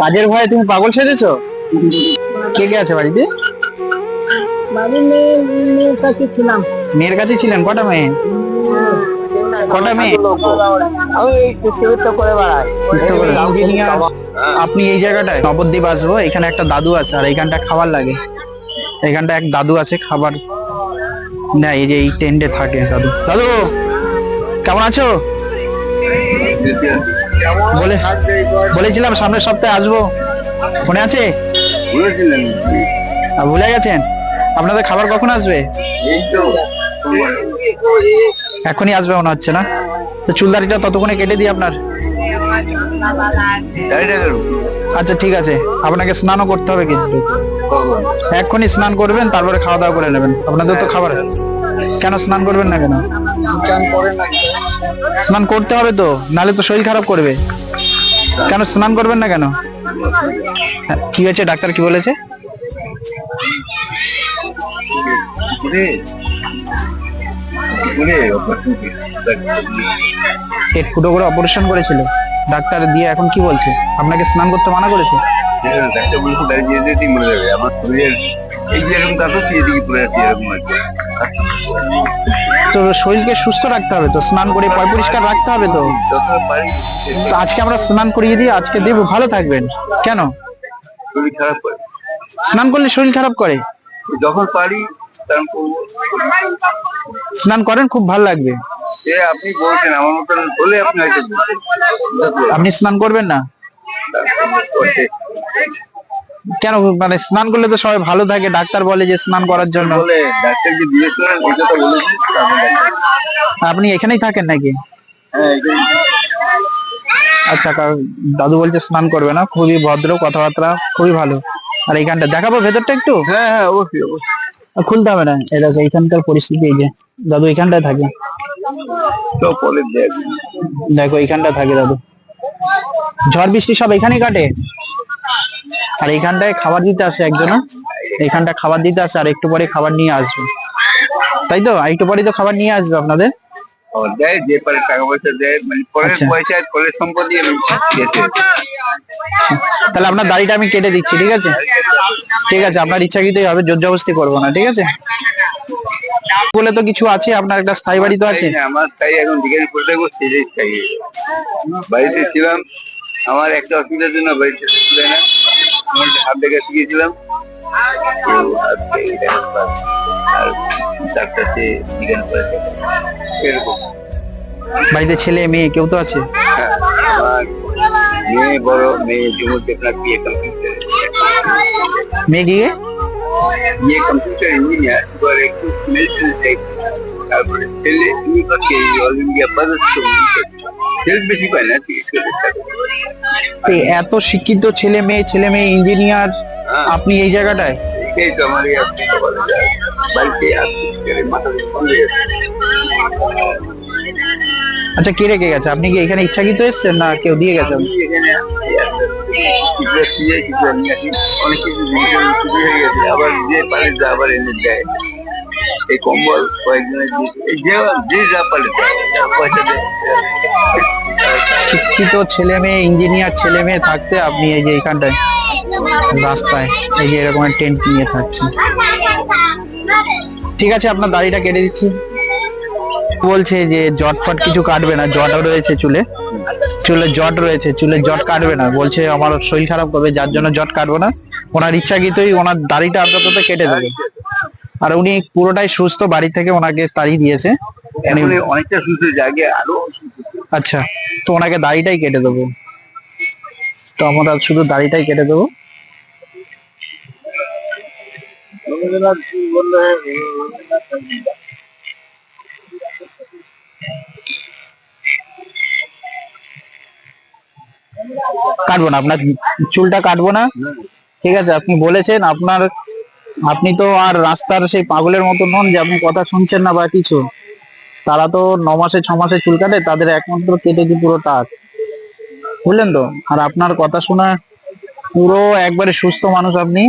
কাজের ভয়ে তুমি পাগল সেজেছো? কে কে আছে বাড়িতে? বাড়ি মেয়ে মেয়ের কাছে ছিলাম। মেয়ের কাছে ছিলেন কটা মেয়ে? কটা মেয়ে? আপনি এই জায়গাটায় নবদ্বীপ আসব এখানে একটা দাদু আছে আর এইখানটা খাবার লাগে। এখানটা এক দাদু আছে খাবার। না এই যে এই টেন্টে থাকে দাদু। দাদু কেমন আছো? বলে বলেছিলাম সামনের সপ্তাহে আসব। মনে আছে? ভুলে গেছেন? আপনাদের খাবার কখন আসবে? এখনই আসবে মনে হচ্ছে না? তো চুলদারিটা ততক্ষণে কেটে দিই আপনার। আচ্ছা ঠিক আছে। আপনাকে স্নানও করতে হবে কিন্তু। এক্ষুনি স্নান করবেন তারপরে খাওয়া দাওয়া করে নেবেন। আপনাদের তো খাবার। কেন স্নান করবেন না কেন? স্নান করতে হবে তো নালে তো শরীর খারাপ করবে। কেন স্নান করবেন না কেন? হ্যাঁ, কি হয়েছে? ডাক্তার কি বলেছে? পেট ফুটো করে অপারেশন করেছিল। ডাক্তার দিয়ে এখন কি বলছে? আপনাকে স্নান করতে মানা করেছে? ডাক্তার বলেছে গাড়ি দিয়ে দিয়ে মরে যাবে আমার এই যে এরকম কাটছে এদিকে পড়ে আছে এরকম আছে তো শরীরকে সুস্থ রাখতে হবে তো স্নান করে পয় পরিষ্কার রাখতে হবে তো। তো আজকে আমরা স্নান করিয়ে দিই আজকে দেব ভালো থাকবেন। কেন? শরীর খারাপ করে। স্নান করলে শরীর খারাপ করে? যখন পারি তখন করব। স্নান করেন খুব ভালো লাগবে। সে আপনি বলছেন আমার মতন আপনি হয়তো। আপনি স্নান করবেন না? কেন মানে স্নান করলে তো সবাই ভালো থাকে ডাক্তার বলে যে স্নান করার জন্য। এই আপনি এখানেই থাকেন নাকি? হ্যাঁ আচ্ছা দাদু বলছে স্নান করবে না খুবই ভদ্র কথাবার্তা খুবই ভালো। আর এইখানটা দেখাবো ভেতরটা একটু? হ্যাঁ হ্যাঁ অবশ্যই অবশ্যই। খুলতে হবে না এটা এখানকার পরিস্থিতি এই যে। দাদু এখানটায় থাকে? তো দেখো এইখানটা থাকে দাদু। ঝড় বৃষ্টি সব এখানেই কাটে? আর এইখানটায় খাবার দিতে আসে একজন এইখানটা খাবার দিতে আসে আর একটু পরে খাবার নিয়ে আসবে। তাই তো? একটু পরে তো খাবার নিয়ে আসবে আপনাদের? দেয় যে পারে টাকা পয়সা দেয় মানে পরের আচ্ছা। তাহলে আপনার দাড়িটা আমি কেটে দিচ্ছি ঠিক আছে? ঠিক আছে আপনার ইচ্ছাকৃতই হবে জোর জবরদস্তি করব না ঠিক আছে? বলে তো কিছু আছে আপনার একটা স্থায়ী বাড়ি তো আছে? আমার তাই এখন বিকেল বসছে বাড়িতে ছিলাম আমার একটা অসুবিধার জন্য বাড়িতে ছিল না। আমি একটা হাত দেখে শিখেছিলাম তো আজকে এটা ব্যাপার। আর ডাক্তার সে করেছে এরকম। বাড়িতে ছেলে মেয়ে কেউ তো আছে? হ্যাঁ, আমার মেয়ে বড় মেয়ে ইতিমধ্যে আপনার বিয়ে কম্পিউটার মেয়ে গিয়ে বিয়ে কম্পিউটার ইঞ্জিনিয়ার এবার একটু মেডিসিন তারপরে ছেলে তুমি অল ইন্ডিয়া পদার্থ সেলস বেশি পায় না তো এত শিক্ষিত ছেলে মেয়ে ছেলে মেয়ে ইঞ্জিনিয়ার। আপনি এই জায়গাটায়? এটাই তো আমার। বাড়িতে আচ্ছা কে রেখে গেছে? আপনি কি এখানে ইচ্ছাকৃত এসেছেন না কেউ দিয়ে গেছেন? অনেক কিছু হয়ে গেছে। আবার যে পারে যা আবার এনে দেয়। এই কম্বল কয়েকজনের যে যা পারে পয়সা দেয়। শিক্ষিত ছেলে মেয়ে ইঞ্জিনিয়ার ছেলে মেয়ে থাকতে আপনি এই যে এইখানটায়, রাস্তায়, এই যে এরকম টেন্ট নিয়ে থাকছেন। ঠিক আছে, আপনার দাড়িটা কেটে দিচ্ছি। বলছে যে জট ফট কিছু কাটবে না, জট রয়েছে চুলে। চুলে জট রয়েছে, চুলে জট কাটবে না। বলছে আমার শরীর খারাপ করবে, যার জন্য জট কাটবো না। ওনার ইচ্ছাকৃতই ওনার দাড়িটা আপাতত কেটে দেবে। আর উনি পুরোটাই সুস্থ বাড়ি থেকে ওনাকে তাড়িয়ে দিয়েছে। অনেকটা সুস্থ জাগে আরও আচ্ছা তো ওনাকে দাড়িটাই কেটে দেবো। তো আমরা শুধু দাড়িটাই কেটে দেবো। কাটবো না, আপনার চুলটা কাটবো না। ঠিক আছে, আপনি বলেছেন, আপনার, আপনি তো আর রাস্তার সেই পাগলের মতো নন যে আপনি কথা শুনছেন না বা কিছু। তারা তো ন মাসে ছ মাসে চুল কাটে তাদের একমাত্র কেটে দি পুরো টাক বুঝলেন তো? আর আপনার কথা শোনা পুরো একবারে সুস্থ মানুষ আপনি।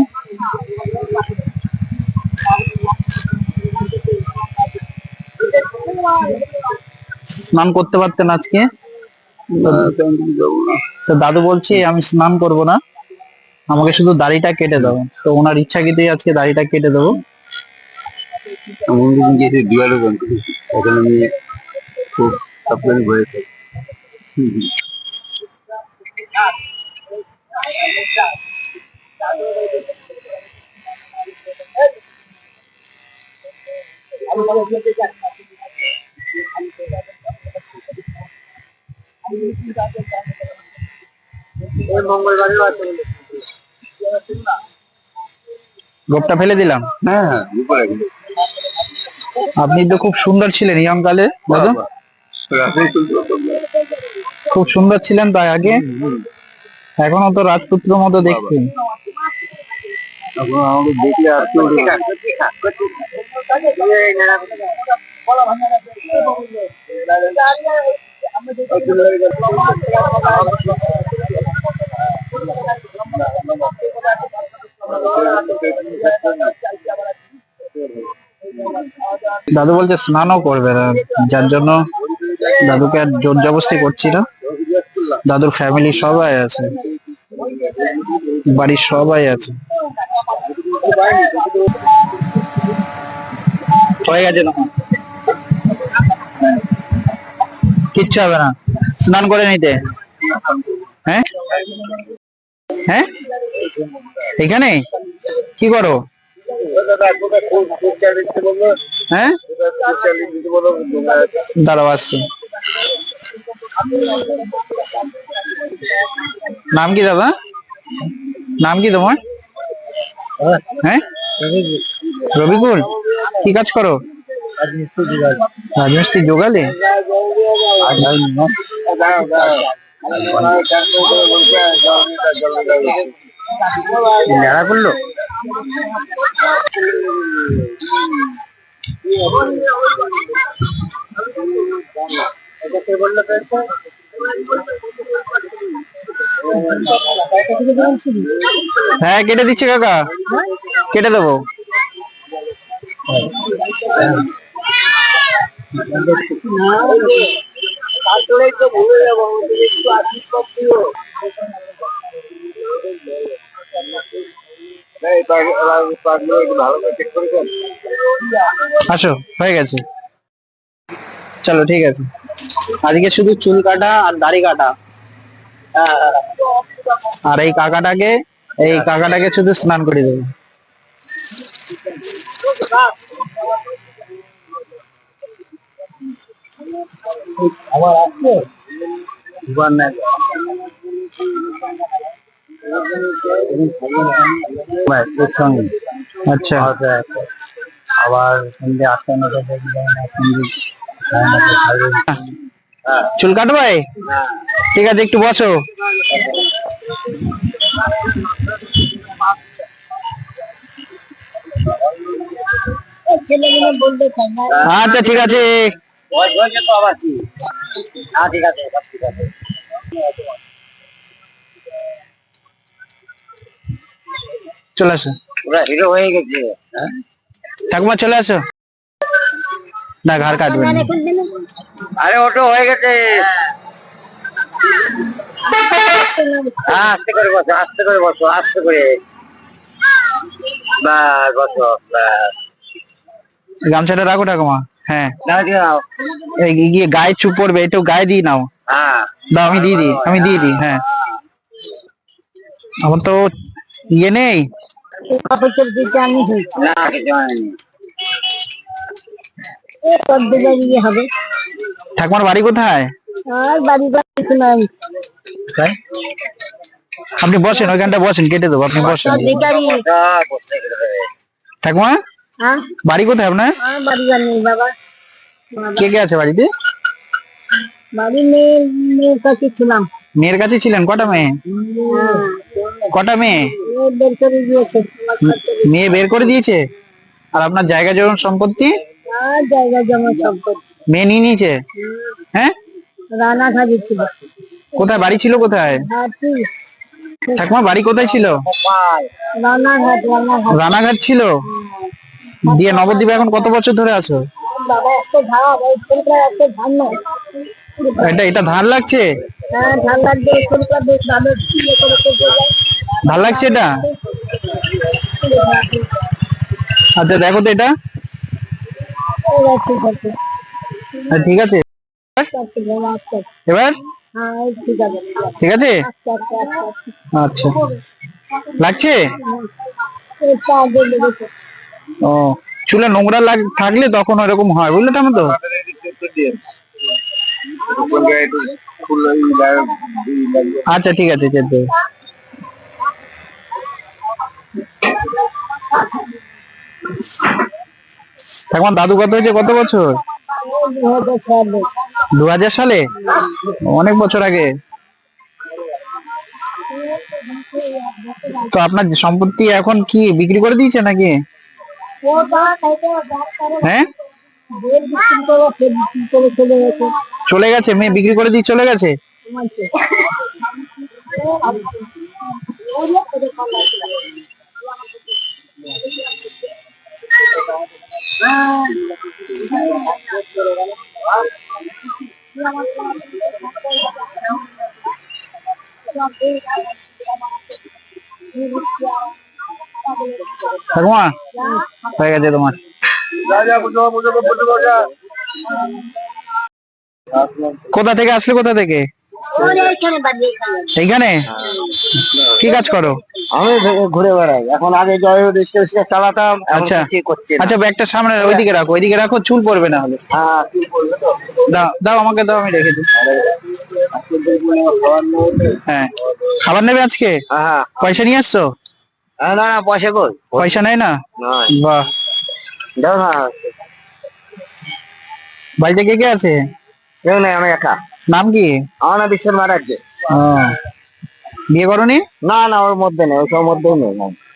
স্নান করতে পারতেন আজকে? তো দাদু বলছে আমি স্নান করব না। আমাকে শুধু দাড়িটা কেটে দাও। তো ওনার ইচ্ছা ইচ্ছাকৃতই আজকে দাড়িটা কেটে দেবো। গিয়েছে দুয়ারে এখন আমি খুব সাবধানে থাকি। গোপটা ফেলে দিলাম হ্যাঁ হ্যাঁ উপরে। আপনি তো খুব সুন্দর ছিলেন ইয়ং কালে দাদু। খুব সুন্দর ছিলেন তাই আগে। এখনও তো রাজপুত্র মতো দেখলে দাদু বলছে স্নানও করবে না, যার জন্য দাদুকে আর জোর জবস্তি করছি না দাদুর ফ্যামিলি সবাই আছে, বাড়ির সবাই আছে। হয়ে গেছে কিচ্ছু হবে না, স্নান করে নিতে। হ্যাঁ? হ্যাঁ? এখানে? কি করো? হ্যাঁ? দাঁড়াও, আসছি। নাম কি দাদা? নাম কি তোমার? হ্যাঁ? রবিকুল, কি কাজ করো? রাজমিস্ত্রি যোগালে নেড়া করল? হ্যাঁ কেটে দিচ্ছি কাকা। কেটে দেবো। তারপরেই তো ভুলে যাব একটু আশীর্বাদ দিও আসো হয়ে গেছে। চলো ঠিক আছে। আজকে শুধু চুল কাটা আর দাড়ি কাটা। আর এই কাকাটাকে এই কাকাটাকে শুধু স্নান করে দেবো। আমার আছে? সঙ্গে আচ্ছা। আবার সন্ধ্যে আটটা নটা। চুল কাটবে ঠিক আছে একটু বসো। আচ্ছা ঠিক আছে। হ্যাঁ ঠিক আছে সব ঠিক আছে চলে আসো। হিরো হয়ে গেছে। ঠাকুমা চলে আসো। না ঘাড় কাটবে আরে ওটো হয়ে গেছে। হ্যাঁ, আস্তে করে বসো আস্তে করে বসো আস্তে করে। বাস বসো গামছাটা রাখো ঠাকুমা। হ্যাঁ। দাও গিয়ে গায়ে চুপ পড়বে একটু গায়ে দিয়ে নাও। হ্যাঁ। দাও আমি দিয়ে দিই আমি দিয়ে দিই হ্যাঁ। আমার তো ইয়ে নেই। কাপড় দিতে আমি হয়েছি। না কিছু হয়নি ইয়ে হবে? ঠাকুমার বাড়ি কোথায়? আর বাড়ি বাড়ি কিছু নাই। আপনি বসেন ওইখানটা বসেন কেটে দেবো আপনি বসেন। ঠাকুমা? হ্যাঁ? বাড়ি কোথায় আপনার? বাড়ি বাবা। কে কে আছে বাড়িতে? বাড়ি মেয়ে মেয়ের কাছে ছিলাম। মেয়ের কাছে ছিলেন কটা মেয়ে? হ্যাঁ। কটা মেয়ে? মেয়ে বের করে দিয়েছে? আর আপনার জায়গা জমি সম্পত্তি? জায়গা জমা সম্পত্তি। মেয়ে নিয়ে নিয়েছে? হ্যাঁ। রানাঘাটে ছিল কোথায় বাড়ি ছিল কোথায়? হ্যাঁ ঠিক। ঠাকুমা বাড়ি কোথায় ছিল? রানাঘাট ছিল? দিয়ে নবদ্বীপে এখন কত বছর ধরে আছো? এটা এটা লাগছে? হ্যাঁ ধান বেশ ভালো লাগছে এটা? আচ্ছা দেখো তো এটা। হ্যাঁ, ঠিক আছে। এবার? ঠিক আছে? আচ্ছা। লাগছে? ও চুলে নোংরা লাগ থাকলে তখন ওরকম হয় বুঝলে তো তো? আচ্ছা ঠিক আছে ঠাকুমার দাদু কত হয়েছে? কত বছর? দু হাজার সালে? অনেক বছর আগে। তো আপনার সম্পত্তি এখন কি, বিক্রি করে দিয়েছে নাকি? হ্যাঁ? চলে গেছে? মেয়ে বিক্রি করে দিয়ে চলে গেছে? ঠাকুমা হয়ে গেছে তোমার। কোথা থেকে আসলে কোথা থেকে? এইখানে? কি কাজ করো? আমি ঘুরে বেড়াই। এখন আগে জয় রিক্সা রিক্সা চালাতাম আচ্ছা। করছি আচ্ছা ব্যাগটা সামনে ওইদিকে রাখো ওইদিকে রাখো চুল পড়বে না হলে। হ্যাঁ তো? দাও দাও আমাকে দাও আমি রেখে দিই। হ্যাঁ। খাবার নেবে আজকে? হ্যাঁ। পয়সা নিয়ে আসছো? হ্যাঁ, না না পয়সা কই? পয়সা নেই না? বাহ। দাও না। বাড়িতে কে কে আছে? কেউ নেই আমি একা। নাম কি? আমার না বিশ্বের মারার যে ও, বিয়ে করনি? না না ওর মধ্যে নেই ওসব মধ্যেই নেই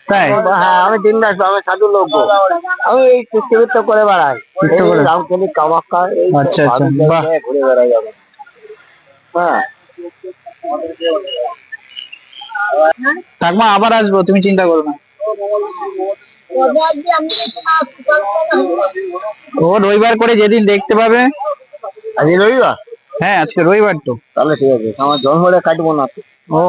তাই? হ্যাঁ আমি দিন রাত আমি সাধু লোক আমি এই করে বেড়াই। রামকেলি কামাক্কা আচ্ছা, আচ্ছা, ঘুরে বেড়াই আমি। হ্যাঁ। ঠাকমা আবার আসব তুমি চিন্তা করো না। ও রবিবার করে যেদিন দেখতে পাবে। আজ রবিবার? হ্যাঁ আজকে রবিবার তো। তাহলে ঠিক আছে আমার হলে কাটবো না। তো ও।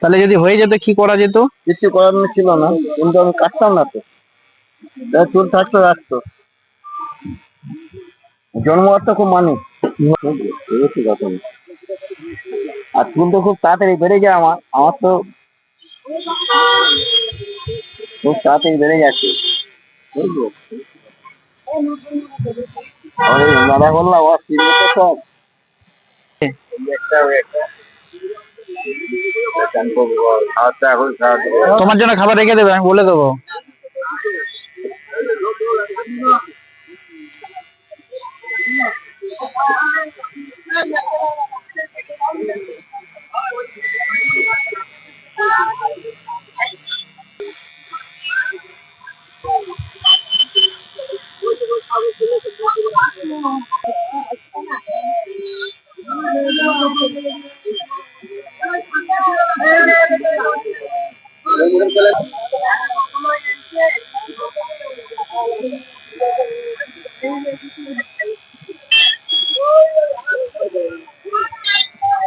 তাহলে যদি হয়ে যেত, কি করা যেত? কিছু করার ছিল না। কিন্তু আমি কাটতাম না তো। চুল থাকতো, রাখতো। জন্ম তো খুব ঠিক আর চুল তো খুব তাড়াতাড়ি বেড়ে যায় আমার। আমার তো খুব তাড়াতাড়ি বেড়ে যাচ্ছে দাদা বললাম ও তিন সব একটা একটা তোমার জন্য খাবার রেখে দেবে আমি বলে দেবো।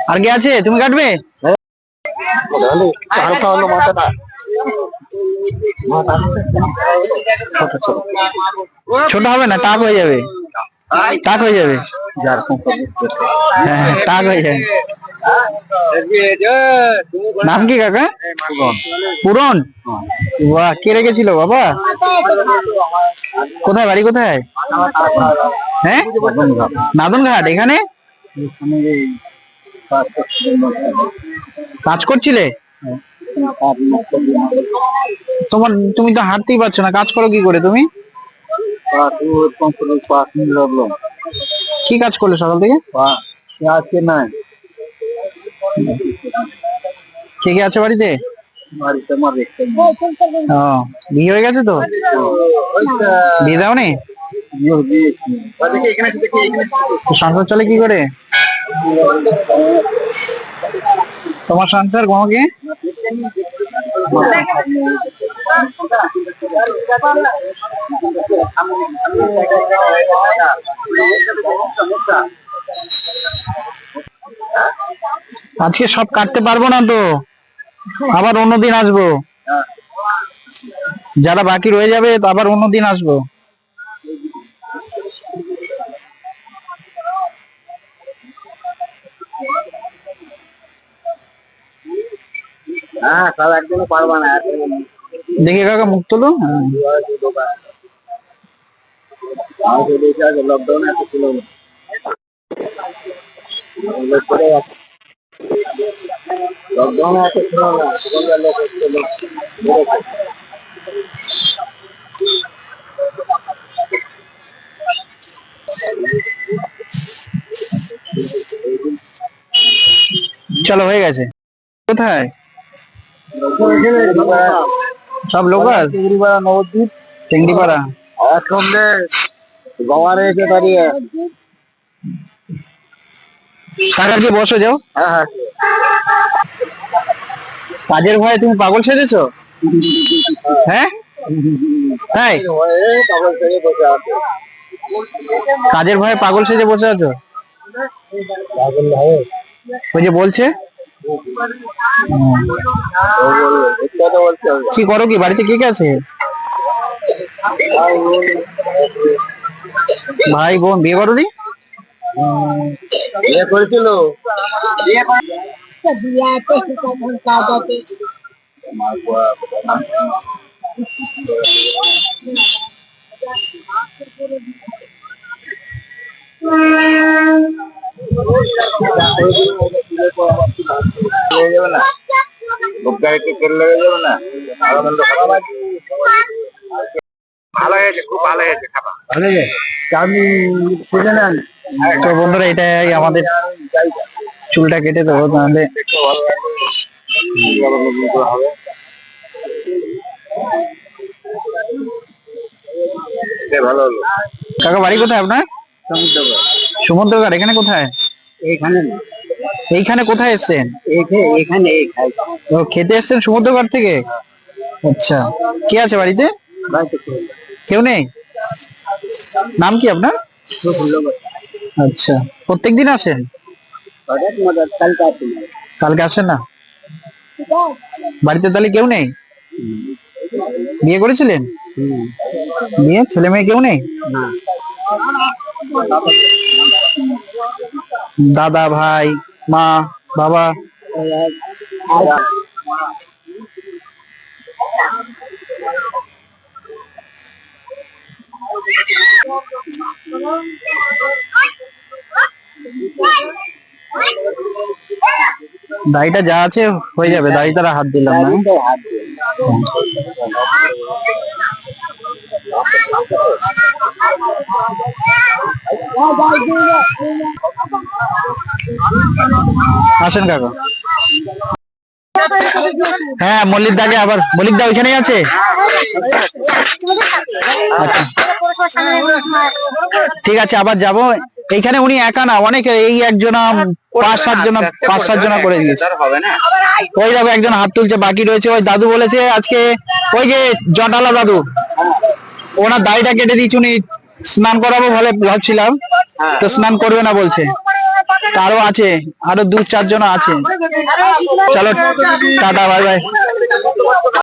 আর কে আছে? তুমি কাটবে? ছোট হবে না টাক হয়ে যাবে। টাক হয়ে যাবে। হ্যাঁ হ্যাঁ, টাক হয়ে যাবে। নাম কি কাকা? পুরন? বাহ, কে রেখেছিল বাবা? কোথায় বাড়ি কোথায়? হ্যাঁ? নাদন ঘাট এখানে? কাজ করছিলে? তোমার, তুমি তো হাঁটতেই পারছ না, কাজ করো কি করে তুমি? কি কাজ করলে সকাল থেকে? আজকে নাই কে কে আছে বাড়িতে? বিয়ে হয়ে গেছে তো? বিয়ে দাও নি সংসার চলে কি করে? তোমার সংসার তোমাকে আজকে সব কাটতে পারব না তো। আবার অন্যদিন আসব। যারা বাকি রয়ে যাবে আবার অন্যদিন আসব। হ্যাঁ দেখে কাকা মুখ তোলো। হ্যাঁ। লকডাউনে লকডাউনে এত ছিল না সেখানকার লোক চলো হয়ে গেছে। কোথায়? সব লোকাল? চিংড়িপাড়া নবদ্বীপ। বাবা রয়েছে দাঁড়িয়ে। কাকা কি বসো যাও। হ্যাঁ হ্যাঁ। কাজের ভয়ে তুমি পাগল সেজেছো? হ্যাঁ? তাই? কাজের ভয়ে পাগল সেজে বসে আছো। ওই যে বলছে? কি করো কি? বাড়িতে কে কে আছে? ভাই বোন বিয়ে করোনি? বিয়ে করেছিল লেগে যাবে না গাড়িতে তেল লেগে যাবে না ভালো হয়েছে খুব ভালো হয়েছে খাবার। আপনি খুঁজে নেন তো বন্ধুরা এটাই আমাদের চুলটা কেটে দেবো তাহলে দেখতে ভালো লাগবে আবার নতুন করে হবে এটা ভালো হলো কাকা বাড়ি কোথায় আপনার? সমুদ্রগড় এখানে কোথায়? এখানে এইখানে কোথায় এসছেন? এখানে খেতে এসছেন সমুদ্রগড় থেকে? আচ্ছা। কে আছে বাড়িতে? কেউ নেই? নাম কি আপনার? আচ্ছা। মজার কালকে আসেন? কালকে আসেন না? বাড়িতে তাহলে কেউ নেই? বিয়ে করেছিলেন? বিয়ে? ছেলে মেয়ে কেউ নেই? দাদা, ভাই, মা, বাবা? দাড়িটা যা আছে হয়ে যাবে দাড়ি তারা হাত দিলাম না। আসেন কাকা। হ্যাঁ মল্লিক দাকে আবার মল্লিক দা ওইখানেই আছে? আচ্ছা। ঠিক আছে, আবার যাব। এইখানে উনি একা না, অনেক এই একজনা, পাঁচ, সাত জনা পাঁচ, সাত জনা করে দিয়েছে। ওই দেখো, একজন হাত তুলছে, বাকি রয়েছে। ওই দাদু বলেছে আজকে ওই যে জটালা দাদু, ওনার দাড়িটা কেটে দিয়েছি উনি স্নান করাবো বলে ভাবছিলাম, তো স্নান করবে না বলছে। আরও আছে, আরও দু চারজন আছে। চলো, টাটা, বাই বাই।